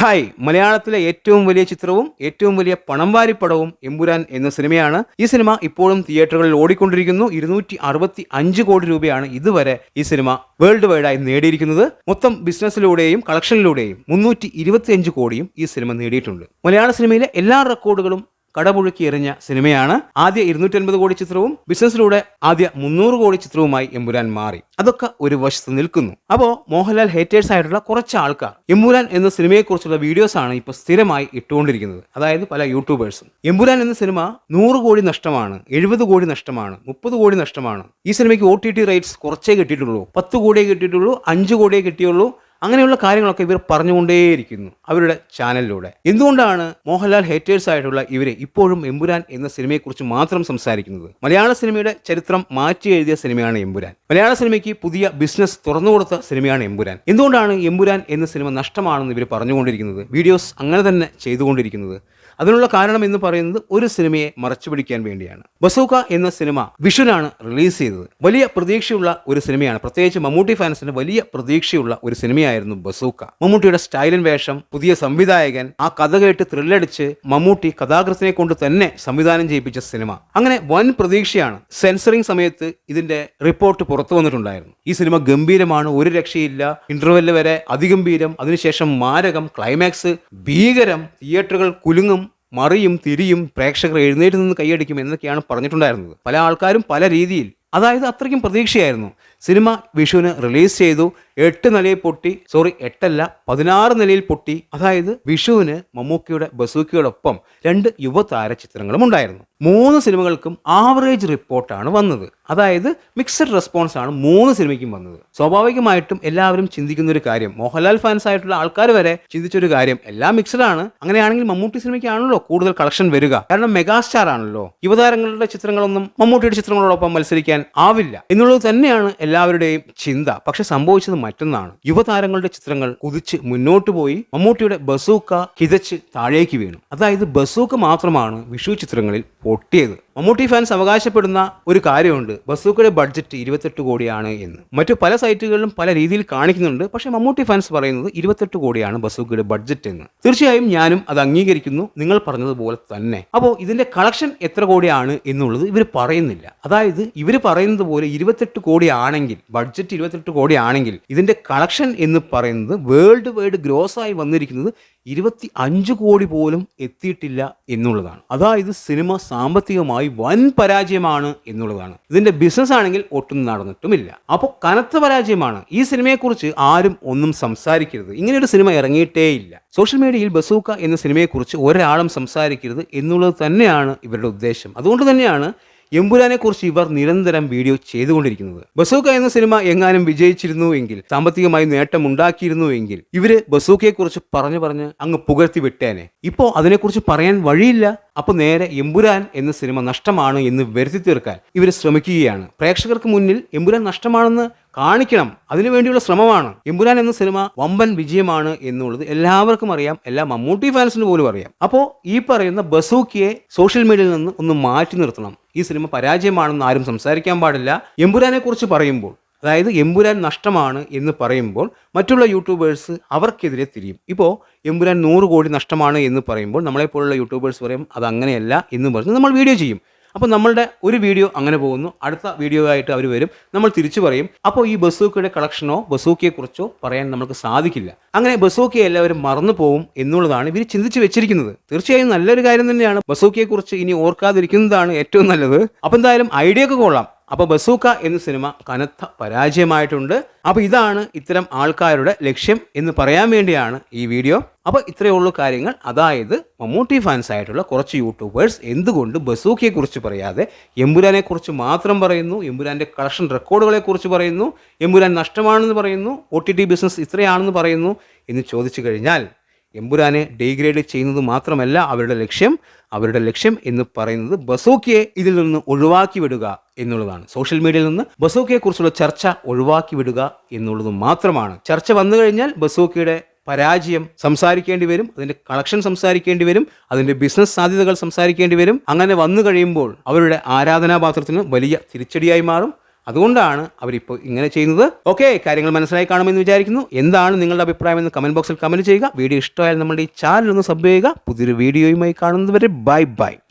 Hi. മലയാളത്തിലെ ഏറ്റവും വലിയ ചിത്രവും ഏറ്റവും വലിയ പണം വാരിപ്പടവും എമ്പുരാൻ എന്ന സിനിമയാണ്. ഈ സിനിമ ഇപ്പോഴും തിയേറ്ററുകളിൽ ഓടിക്കൊണ്ടിരിക്കുന്നു. ഇരുന്നൂറ്റി അറുപത്തി അഞ്ച് കോടി രൂപയാണ് ഇതുവരെ ഈ സിനിമ വേൾഡ് വൈഡായി നേടിയിരിക്കുന്നത്. മൊത്തം ബിസിനസ്സിലൂടെയും കളക്ഷനിലൂടെയും മുന്നൂറ്റി കോടിയും ഈ സിനിമ നേടിയിട്ടുണ്ട്. മലയാള സിനിമയിലെ എല്ലാ റെക്കോർഡുകളും കടപുഴുക്കി എറിഞ്ഞ സിനിമയാണ് ആദ്യ ഇരുന്നൂറ്റി അൻപത് കോടി ചിത്രവും ബിസിനസ്സിലൂടെ ആദ്യ മുന്നൂറ് കോടി ചിത്രവുമായി എമ്പുരാൻ മാറി. അതൊക്കെ ഒരു വശത്ത് നിൽക്കുന്നു. അപ്പോ മോഹൻലാൽ ഹേറ്റേഴ്സ് ആയിട്ടുള്ള കുറച്ച് ആൾക്കാർ. എമ്പുരാൻ എന്ന സിനിമയെക്കുറിച്ചുള്ള വീഡിയോസ് ആണ് ഇപ്പോൾ സ്ഥിരമായി ഇട്ടുകൊണ്ടിരിക്കുന്നത്. അതായത് പല യൂട്യൂബേഴ്സും. എമ്പുരാൻ എന്ന സിനിമ നൂറ് കോടി നഷ്ടമാണ് എഴുപത് കോടി നഷ്ടമാണ് മുപ്പത് കോടി നഷ്ടമാണ്. ഈ സിനിമയ്ക്ക് ഒ ടി ടി റൈറ്റ്സ് കുറച്ചേ കിട്ടിയിട്ടുള്ളൂ. പത്ത് കോടിയേ കിട്ടിയിട്ടുള്ളൂ അഞ്ച് കോടിയേ കിട്ടിയുള്ളൂ അങ്ങനെയുള്ള കാര്യങ്ങളൊക്കെ ഇവർ പറഞ്ഞുകൊണ്ടേയിരിക്കുന്നു അവരുടെ ചാനലിലൂടെ. എന്തുകൊണ്ടാണ് മോഹൻലാൽ ഹേറ്റേഴ്സ് ആയിട്ടുള്ള ഇവരെ ഇപ്പോഴും എമ്പുരാൻ എന്ന സിനിമയെക്കുറിച്ച് മാത്രം സംസാരിക്കുന്നത്? മലയാള സിനിമയുടെ ചരിത്രം മാറ്റി എഴുതിയ സിനിമയാണ് എമ്പുരാൻ. മലയാള സിനിമയ്ക്ക് പുതിയ ബിസിനസ് തുറന്നുകൊടുത്ത സിനിമയാണ് എമ്പുരാൻ. എന്തുകൊണ്ടാണ് എമ്പുരാൻ എന്ന സിനിമ നഷ്ടമാണെന്ന് ഇവർ പറഞ്ഞുകൊണ്ടിരിക്കുന്നത്? വീഡിയോസ് അങ്ങനെ തന്നെ ചെയ്തുകൊണ്ടിരിക്കുന്നത്. അതിനുള്ള കാരണം എന്ന് പറയുന്നത് ഒരു സിനിമയെ മറച്ചുപിടിക്കാൻ വേണ്ടിയാണ്. ബസൂക്ക എന്ന സിനിമ വിഷുനാണ് റിലീസ് ചെയ്തത്. വലിയ പ്രതീക്ഷയുള്ള ഒരു സിനിമയാണ്. പ്രത്യേകിച്ച് മമ്മൂട്ടി ഫാൻസിന് വലിയ പ്രതീക്ഷയുള്ള ഒരു സിനിമയായിരുന്നു ബസൂക്ക. മമ്മൂട്ടിയുടെ സ്റ്റൈലിൻ വേഷം പുതിയ സംവിധായകൻ ആ കഥ കേട്ട് ത്രില്ലടിച്ച് മമ്മൂട്ടി കഥാകൃത്തിനെ കൊണ്ട് തന്നെ സംവിധാനം ചെയ്യിപ്പിച്ച സിനിമ. അങ്ങനെ വൻ പ്രതീക്ഷയാണ് സെൻസറിംഗ് സമയത്ത് ഇതിന്റെ റിപ്പോർട്ട് പുറത്തു വന്നിട്ടുണ്ടായിരുന്നു. ഈ സിനിമ ഗംഭീരമാണ് ഒരു രക്ഷയില്ല. ഇന്റർവെൽ വരെ അതിഗംഭീരം. അതിനുശേഷം മാരകം ക്ലൈമാക്സ് ഭീകരം തിയേറ്ററുകൾ കുലുങ്ങും. മറിയും തിരിയും പ്രേക്ഷകർ എഴുന്നേറ്റ് നിന്ന് കൈയടിക്കും എന്നൊക്കെയാണ് പറഞ്ഞിട്ടുണ്ടായിരുന്നത്. പല ആൾക്കാരും പല രീതിയിൽ അതായത് അത്രയ്ക്കും പ്രതീക്ഷയായിരുന്നു. സിനിമ വിഷുവിന് റിലീസ് ചെയ്തു. എട്ട് നിലയിൽ പൊട്ടി സോറി എട്ടല്ല പതിനാറ് നിലയിൽ പൊട്ടി. അതായത് വിഷുവിന് മമ്മൂക്കിയുടെ ബസൂക്കിയോടൊപ്പം രണ്ട് യുവതാര ചിത്രങ്ങളും ഉണ്ടായിരുന്നു. മൂന്ന് സിനിമകൾക്കും ആവറേജ് റിപ്പോർട്ടാണ് വന്നത്. അതായത് മിക്സഡ് റെസ്പോൺസ് ആണ് മൂന്ന് സിനിമയ്ക്കും വന്നത്. സ്വാഭാവികമായിട്ടും എല്ലാവരും ചിന്തിക്കുന്ന ഒരു കാര്യം മോഹൻലാൽ ഫാൻസ് ആയിട്ടുള്ള ആൾക്കാർ വരെ ചിന്തിച്ചൊരു കാര്യം എല്ലാം മിക്സഡ് ആണ്. അങ്ങനെയാണെങ്കിൽ മമ്മൂട്ടി സിനിമയ്ക്കാണല്ലോ കൂടുതൽ കളക്ഷൻ വരിക. കാരണം മെഗാസ്റ്റാർ ആണല്ലോ. യുവതാരങ്ങളുടെ ചിത്രങ്ങളൊന്നും മമ്മൂട്ടിയുടെ ചിത്രങ്ങളോടൊപ്പം മത്സരിക്കാൻ ആവില്ല. എന്നുള്ളത് തന്നെയാണ് എല്ലാവരുടെയും ചിന്ത. പക്ഷെ സംഭവിച്ചത് മറ്റൊന്നാണ്. യുവതാരങ്ങളുടെ ചിത്രങ്ങൾ കുതിച്ച് മുന്നോട്ട് പോയി മമ്മൂട്ടിയുടെ ബസൂക്ക കിതച്ച് താഴേക്ക് വീണു. അതായത് ബസൂക്ക മാത്രമാണ് വിഷു ചിത്രങ്ങളിൽ പൊട്ടിയത്. മമ്മൂട്ടി ഫാൻസ് അവകാശപ്പെടുന്ന ഒരു കാര്യമുണ്ട്. ബസൂക്കയുടെ ബഡ്ജറ്റ് ഇരുപത്തെട്ട് കോടിയാണ് എന്ന്. മറ്റു പല സൈറ്റുകളിലും പല രീതിയിൽ കാണിക്കുന്നുണ്ട്. പക്ഷേ മമ്മൂട്ടി ഫാൻസ് പറയുന്നത് ഇരുപത്തെട്ട് കോടിയാണ് ബസൂക്കയുടെ ബഡ്ജറ്റ് എന്ന്. തീർച്ചയായും ഞാനും അത് അംഗീകരിക്കുന്നു. നിങ്ങൾ പറഞ്ഞതുപോലെ തന്നെ. അപ്പോൾ ഇതിന്റെ കളക്ഷൻ എത്ര കോടിയാണ് എന്നുള്ളത് ഇവർ പറയുന്നില്ല. അതായത് ഇവർ പറയുന്നത് പോലെ ഇരുപത്തെട്ട് കോടിയാണെങ്കിൽ ബഡ്ജറ്റ് ഇരുപത്തെട്ട് കോടിയാണെങ്കിൽ ഇതിന്റെ കളക്ഷൻ എന്ന് പറയുന്നത് വേൾഡ് വൈഡ് ഗ്രോസ് ആയി വന്നിരിക്കുന്നത് ഇരുപത്തി അഞ്ച് കോടി പോലും എത്തിയിട്ടില്ല എന്നുള്ളതാണ്. അതായത് സിനിമ സാമ്പത്തികമായി വൻ പരാജയമാണ് എന്നുള്ളതാണ്. ഇതിന്റെ ബിസിനസ് ആണെങ്കിൽ ഒട്ടും നടന്നിട്ടുമില്ല. അപ്പോൾ കനത്ത പരാജയമാണ്. ഈ സിനിമയെക്കുറിച്ച് ആരും ഒന്നും സംസാരിക്കരുത്. ഇങ്ങനെ ഒരു സിനിമ ഇറങ്ങിയിട്ടേ ഇല്ല സോഷ്യൽ മീഡിയയിൽ ബസൂക്ക എന്ന സിനിമയെക്കുറിച്ച് ഒരാളും സംസാരിക്കരുത് എന്നുള്ളത് തന്നെയാണ് ഇവരുടെ ഉദ്ദേശം. അതുകൊണ്ട് തന്നെയാണ് എമ്പുരാനെ കുറിച്ച് ഇവർ നിരന്തരം വീഡിയോ ചെയ്തുകൊണ്ടിരിക്കുന്നത്. ബസൂക്ക എന്ന സിനിമ എങ്ങാനും വിജയിച്ചിരുന്നു എങ്കിൽ സാമ്പത്തികമായി നേട്ടം ഉണ്ടാക്കിയിരുന്നു എങ്കിൽ ഇവർ ബസൂക്കയെ കുറിച്ച് പറഞ്ഞു പറഞ്ഞ് അങ്ങ് പുകഴ്ത്തി വിട്ടേനെ. ഇപ്പോ അതിനെക്കുറിച്ച് പറയാൻ വഴിയില്ല. അപ്പൊ നേരെ എമ്പുരാൻ എന്ന സിനിമ നഷ്ടമാണ് എന്ന് വരുത്തി തീർക്കാൻ ഇവർ ശ്രമിക്കുകയാണ്. പ്രേക്ഷകർക്ക് മുന്നിൽ എമ്പുരാൻ നഷ്ടമാണെന്ന് കാണിക്കണം. അതിനുവേണ്ടിയുള്ള ശ്രമമാണ്. എമ്പുരാൻ എന്ന സിനിമ വമ്പൻ വിജയമാണ് എന്നുള്ളത് എല്ലാവർക്കും അറിയാം. എല്ലാ മമ്മൂട്ടി ഫാൻസിന് പോലും അറിയാം. അപ്പോൾ ഈ പറയുന്ന ബസൂക്കിയെ സോഷ്യൽ മീഡിയയിൽ നിന്ന് ഒന്ന് മാറ്റി നിർത്തണം. ഈ സിനിമ പരാജയമാണെന്ന് ആരും സംസാരിക്കാൻ പാടില്ല. എമ്പുരാനെ കുറിച്ച് പറയുമ്പോൾ അതായത് എമ്പുരാൻ നഷ്ടമാണ് എന്ന് പറയുമ്പോൾ മറ്റുള്ള യൂട്യൂബേഴ്സ് അവർക്കെതിരെ തിരിയും. ഇപ്പോൾ എമ്പുരാൻ നൂറ് കോടി നഷ്ടമാണ് എന്ന് പറയുമ്പോൾ നമ്മളെപ്പോലുള്ള യൂട്യൂബേഴ്സ് പറയും അത് അങ്ങനെയല്ല എന്ന് പറഞ്ഞ് നമ്മൾ വീഡിയോ ചെയ്യും. അപ്പോൾ നമ്മളുടെ ഒരു വീഡിയോ അങ്ങനെ പോകുന്നു. അടുത്ത വീഡിയോ ആയിട്ട് അവർ വരും. നമ്മൾ തിരിച്ചു പറയും. അപ്പോൾ ഈ ബസൂക്കയുടെ കളക്ഷനോ ബസൂക്കയെക്കുറിച്ചോ പറയാൻ നമുക്ക് സാധിക്കില്ല. അങ്ങനെ ബസൂക്കയെ എല്ലാവരും മറന്നു പോകും എന്നുള്ളതാണ് ഇവർ ചിന്തിച്ച് വെച്ചിരിക്കുന്നത്. തീർച്ചയായും നല്ലൊരു കാര്യം തന്നെയാണ് ബസൂക്കയെക്കുറിച്ച് ഇനി ഓർക്കാതിരിക്കുന്നതാണ് ഏറ്റവും നല്ലത്. അപ്പോൾ എന്തായാലും ഐഡിയ ഒക്കെ കൊള്ളാം. അപ്പോൾ ബസൂക്ക എന്ന സിനിമ കനത്ത പരാജയമായിട്ടുണ്ട്. അപ്പോൾ ഇതാണ് ഇത്തരം ആൾക്കാരുടെ ലക്ഷ്യം എന്ന് പറയാൻ വേണ്ടിയാണ് ഈ വീഡിയോ. അപ്പോൾ ഇത്രയേ ഉള്ളൂ കാര്യങ്ങൾ. അതായത് മമ്മൂട്ടി ഫാൻസ് ആയിട്ടുള്ള കുറച്ച് യൂട്യൂബേഴ്സ് എന്തുകൊണ്ട് ബസൂക്കയെ കുറിച്ച് പറയാതെ എമ്പുരാനെ കുറിച്ച് മാത്രം പറയുന്നു എമ്പുരാന്റെ കളക്ഷൻ റെക്കോർഡുകളെ കുറിച്ച് പറയുന്നു എമ്പുരാൻ നഷ്ടമാണെന്ന് പറയുന്നു ഒ ബിസിനസ് ഇത്രയാണെന്ന് പറയുന്നു എന്ന് ചോദിച്ചു കഴിഞ്ഞാൽ എമ്പുരാനെ ഡീഗ്രേഡ് ചെയ്യുന്നത് മാത്രമല്ല അവരുടെ ലക്ഷ്യം അവരുടെ ലക്ഷ്യം എന്ന് പറയുന്നത് ബസൂക്കിയെ ഇതിൽ നിന്ന് ഒഴിവാക്കി വിടുക എന്നുള്ളതാണ്. സോഷ്യൽ മീഡിയയിൽ നിന്ന് ബസോക്കിയെ കുറിച്ചുള്ള ചർച്ച ഒഴിവാക്കി വിടുക എന്നുള്ളത് മാത്രമാണ്. ചർച്ച വന്നു കഴിഞ്ഞാൽ ബസൂക്കിയുടെ പരാജയം സംസാരിക്കേണ്ടി വരും അതിന്റെ കളക്ഷൻ സംസാരിക്കേണ്ടി വരും അതിന്റെ ബിസിനസ് സാധ്യതകൾ സംസാരിക്കേണ്ടി വരും. അങ്ങനെ വന്നു കഴിയുമ്പോൾ അവരുടെ ആരാധനാപാത്രത്തിന് വലിയ തിരിച്ചടിയായി മാറും. അതുകൊണ്ടാണ് അവരിപ്പോൾ ഇങ്ങനെ ചെയ്യുന്നത്. ഓക്കെ കാര്യങ്ങൾ മനസ്സിലായി കാണുമെന്ന് വിചാരിക്കുന്നു. എന്താണ് നിങ്ങളുടെ അഭിപ്രായം എന്ന് കമന്റ് ബോക്സിൽ കമന്റ് ചെയ്യുക. വീഡിയോ ഇഷ്ടമായാൽ നമ്മുടെ ഈ ചാനൽ ഒന്ന് സബ് ചെയ്യുക. പുതിയൊരു വീഡിയോയുമായി കാണുന്നതുവരെ ബൈ ബൈ